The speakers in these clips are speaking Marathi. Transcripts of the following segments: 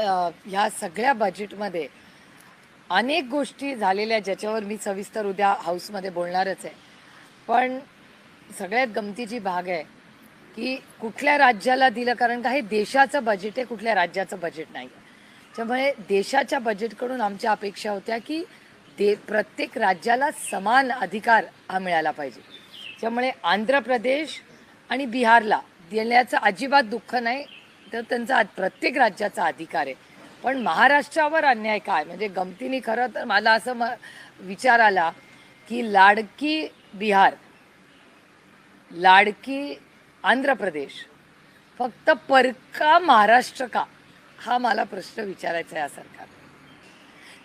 ह्या सगळ्या बजेटमध्ये अनेक गोष्टी झालेल्या ज्याच्यावर मी सविस्तर उद्या हाऊसमध्ये बोलणारच आहे. पण सगळ्यात गमतीची भाग आहे की कुठल्या राज्याला दिलं कारण का हे देशाचं बजेट आहे कुठल्या राज्याचं बजेट नाही आहे त्यामुळे देशाच्या बजेटकडून आमच्या अपेक्षा होत्या की दे प्रत्येक राज्याला समान अधिकार हा मिळाला पाहिजे. त्यामुळे आंध्र प्रदेश आणि बिहारला देण्याचं अजिबात दुःख नाही तर त्यांचा प्रत्येक राज्याचा अधिकार आहे. पण महाराष्ट्रावर अन्याय काय? म्हणजे गमतीने खरं तर मला असं म विचार आला की लाडकी बिहार लाडकी आंध्र प्रदेश फक्त परका महाराष्ट्र का? हा मला प्रश्न विचारायचा आहे या सरकार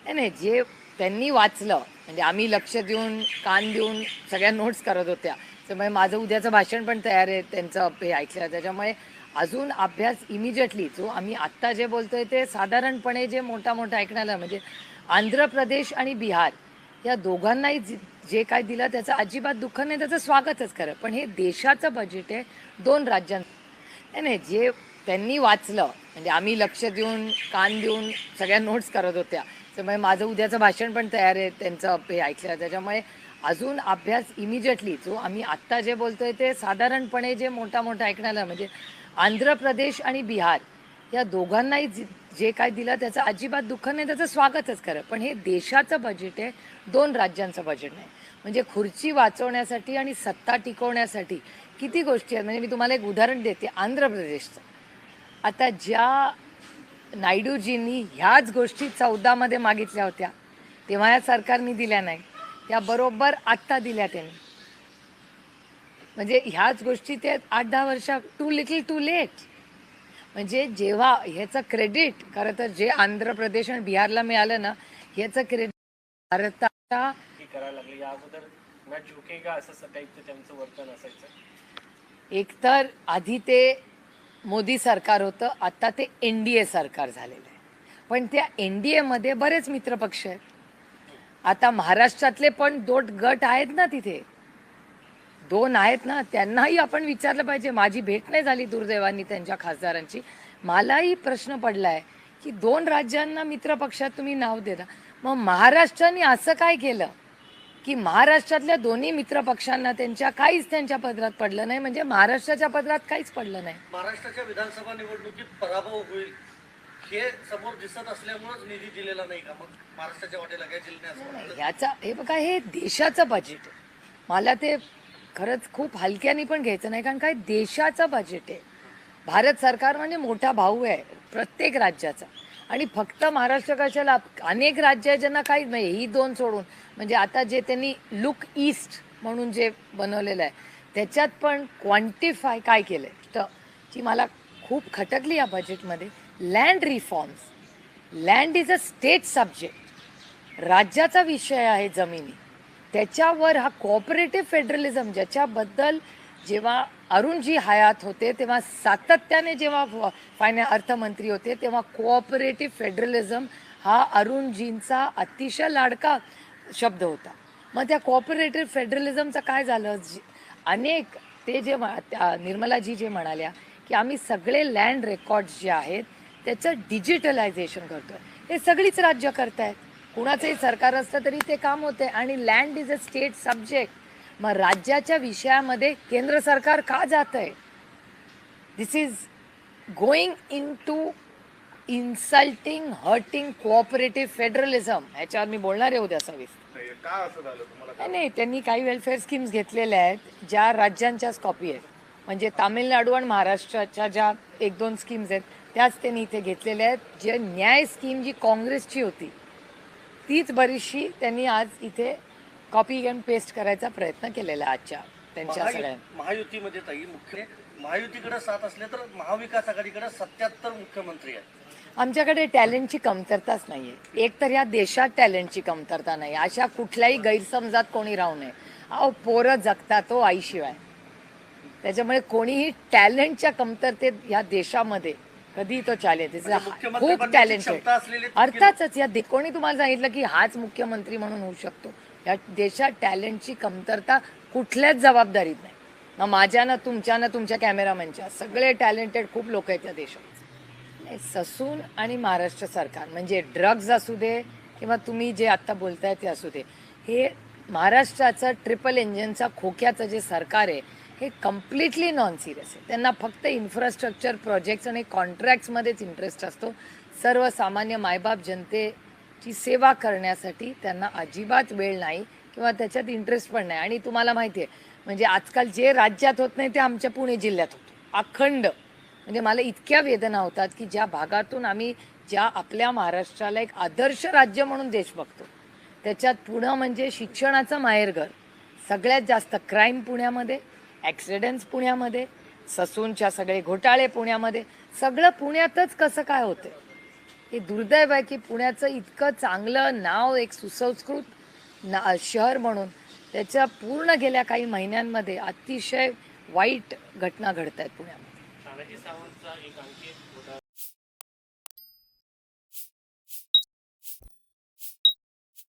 नाही नाही जे त्यांनी वाचलं म्हणजे आम्ही लक्ष देऊन कान देऊन सगळ्या नोट्स करत होत्या. त्यामुळे माझं उद्याचं भाषण पण तयार आहे त्यांचं हे ऐकलं त्याच्यामुळे अजून अभ्यास इमिजिएटली जो आम्ही आत्ता जे बोलतोय ते साधारणपणे जे मोठा मोठा ऐकण्याला म्हणजे आंध्र प्रदेश आणि बिहार या दोघांनाही जे- काय दिलं त्याचं अजिबात दुःख नाही त्याचं स्वागतच खरं. पण हे देशाचं बजेट आहे दोन राज्यां नाही नाही जे त्यांनी वाचलं म्हणजे आम्ही लक्ष देऊन कान देऊन सगळ्या नोट्स करत होत्या. त्यामुळे माझं उद्याचं भाषण पण तयार आहे त्यांचं हे ऐकलं. त्याच्यामुळे अजून अभ्यास इमिजिएटली जो आम्ही आत्ता जे बोलतोय ते साधारणपणे जे मोठा मोठा ऐकण्याला म्हणजे आंध्र प्रदेश आणि बिहार या दोघांनाही जे- काय दिलं त्याचं अजिबात दुःख नाही त्याचं स्वागतच खरं. पण हे देशाचं बजेट आहे दोन राज्यांचं बजेट नाही. म्हणजे खुर्ची वाचवण्यासाठी आणि सत्ता टिकवण्यासाठी किती गोष्टी आहेत. म्हणजे मी तुम्हाला एक उदाहरण देते आंध्र प्रदेशचं. आता ज्या नायडूजींनी ह्याच गोष्टी चौदामध्ये मागितल्या होत्या तेव्हा या सरकारने दिल्या नाही. त्या बरोबर आत्ता दिल्या त्यांनी. म्हणजे ह्याच गोष्टी ते आठ दहा वर्षा टू लिटल टू लेट म्हणजे जेव्हा ह्याचं क्रेडिट खरं तर जे आंध्र प्रदेश आणि बिहारला मिळालं ना ह्याचं क्रेडिट भारताच्या एकतर आधी ते मोदी सरकार होतं आता ते एन डी ए सरकार झालेलं आहे. पण त्या एन डी एमध्ये बरेच मित्रपक्ष आहेत. आता महाराष्ट्रातले पण दोन गट आहेत ना तिथे. दोन आहेत ना त्यांनाही आपण विचारलं पाहिजे. माझी भेट नाही झाली दुर्दैवानी त्यांच्या खासदारांची. मलाही प्रश्न पडला आहे की दोन राज्यांना मित्रपक्षात तुम्ही नाव देता. मग महाराष्ट्राने असं काय केलं की महाराष्ट्रातल्या दोन्ही मित्रपक्षांना त्यांच्या काहीच त्यांच्या पदरात पडलं नाही? म्हणजे महाराष्ट्राच्या पदरात काहीच पडलं नाही. महाराष्ट्राच्या विधानसभा निवडणुकीत पराभव होईल हे समोर दिसत असल्यामुळेच निधी दिलेला नाही का? मग महाराष्ट्राच्या वाटेला काय ह्याचा हे बघा हे देशाचं बजेट मला ते खरंच खूप हलक्याने पण घ्यायचं नाही कारण काय देशाचं बजेट आहे. भारत सरकार म्हणजे मोठा भाऊ आहे प्रत्येक राज्याचा. आणि फक्त महाराष्ट्र कशाला अनेक राज्य आहे ज्यांना काहीच नाही ही दोन सोडून. म्हणजे आता जे त्यांनी लुक ईस्ट म्हणून जे बनवलेलं आहे त्याच्यात पण क्वांटिफाय काय केलं आहे तर जी मला खूप खटकली या बजेटमध्ये land reforms land is a state subject राज्याचा विषय आहे जमिनी. त्याच्यावर हा कोऑपरेटिव्ह फेडरलिझम ज्याच्याबद्दल जेव्हा अरुणजी हयात होते तेव्हा सातत्याने जेव्हा फायना अर्थमंत्री होते तेव्हा कोऑपरेटिव्ह फेडरलिझम हा अरुणजींचा अतिशय लाडका शब्द होता. मग त्या कोऑपरेटिव्ह फेडरलिझमचं काय झालं? अनेक ते जे त्या निर्मलाजी जे म्हणाल्या की आम्ही सगळे लँड रेकॉर्ड्स जे आहेत त्याचं डिजिटलायझेशन करतोय. हे सगळीच राज्य करतायत. कुणाचंही सरकार असतं तरी ते काम होते. आणि land is a state subject मग राज्याच्या विषयामध्ये केंद्र सरकार का जात आहे this is going into insulting hurting cooperative federalism ह्याच्यावर मी बोलणार आहे उद्या सविस्तर नाही नाही त्यांनी काही वेलफेअर स्कीम्स घेतलेल्या आहेत ज्या राज्यांच्याच कॉपी आहेत. म्हणजे तामिळनाडू आणि महाराष्ट्राच्या ज्या एक दोन स्कीम्स आहेत त्याच त्यांनी इथे घेतलेल्या आहेत. जे न्याय स्कीम जी काँग्रेसची होती तीच बरीचशी त्यांनी आज इथे कॉपी अँड पेस्ट करायचा प्रयत्न केलेला आहे आजच्या त्यांच्या महायु- सगळ्या महायुतीमध्ये ताई मुख्य महायुतीकडे सात असले तर महाविकास आघाडीकडे सत्याहत्तर मुख्यमंत्री आहेत. आमच्याकडे टॅलेंटची कमतरताच नाही आहे एक तर ह्या देशात टॅलेंटची कमतरता नाही अशा कुठल्याही गैरसमजात कोणी राहू नये. अहो पोरं जगतात तो आईशिवाय. त्याच्यामुळे कोणीही टॅलेंटच्या कमतरतेत ह्या देशामध्ये कधी तो चालेल. म्हणजे त्याचा खूप टॅलेंटेड अर्थातच या कोणी तुम्हाला सांगितलं की हाच मुख्यमंत्री म्हणून होऊ शकतो. या देशात टॅलेंटची कमतरता कुठल्याच जबाबदारीत नाही. ना माझ्या ना तुमच्या ना तुमच्या कॅमेरामॅनच्या सगळे टॅलेंटेड खूप लोक आहेत या देशात. नाही, ससून आणि महाराष्ट्र सरकार म्हणजे ड्रग्ज असू दे किंवा तुम्ही जे आत्ता बोलताय ते असू दे. हे महाराष्ट्राचं ट्रिपल इंजिनचा खोक्याचं जे सरकार आहे हे कम्प्लिटली नॉन सिरियस आहे. त्यांना फक्त इन्फ्रास्ट्रक्चर प्रोजेक्ट्स आणि कॉन्ट्रॅक्ट्समध्येच इंटरेस्ट असतो. सर्वसामान्य मायबाप जनतेची सेवा करण्यासाठी त्यांना अजिबात वेळ नाही किंवा त्याच्यात इंटरेस्ट पण नाही. आणि तुम्हाला माहिती आहे म्हणजे आजकाल जे राज्यात होत नाही ते आमच्या पुणे जिल्ह्यात होतं. अखंड. म्हणजे मला इतक्या वेदना होतात की ज्या भागातून आम्ही ज्या आपल्या महाराष्ट्राला एक आदर्श राज्य म्हणून देश बघतो त्याच्यात पुणं म्हणजे शिक्षणाचं माहेरघर. सगळ्यात जास्त क्राईम पुण्यामध्ये ॲक्सिडेंट्स पुण्यामध्ये ससूनच्या सगळे घोटाळे पुण्यामध्ये सगळं पुण्यातच कसं काय होतं हे दुर्दैव आहे की पुण्याचं इतकं चांगलं नाव एक सुसंस्कृत ना शहर म्हणून त्याच्या पूर्ण गेल्या काही महिन्यांमध्ये अतिशय वाईट घटना घडत आहेत पुण्यामध्ये.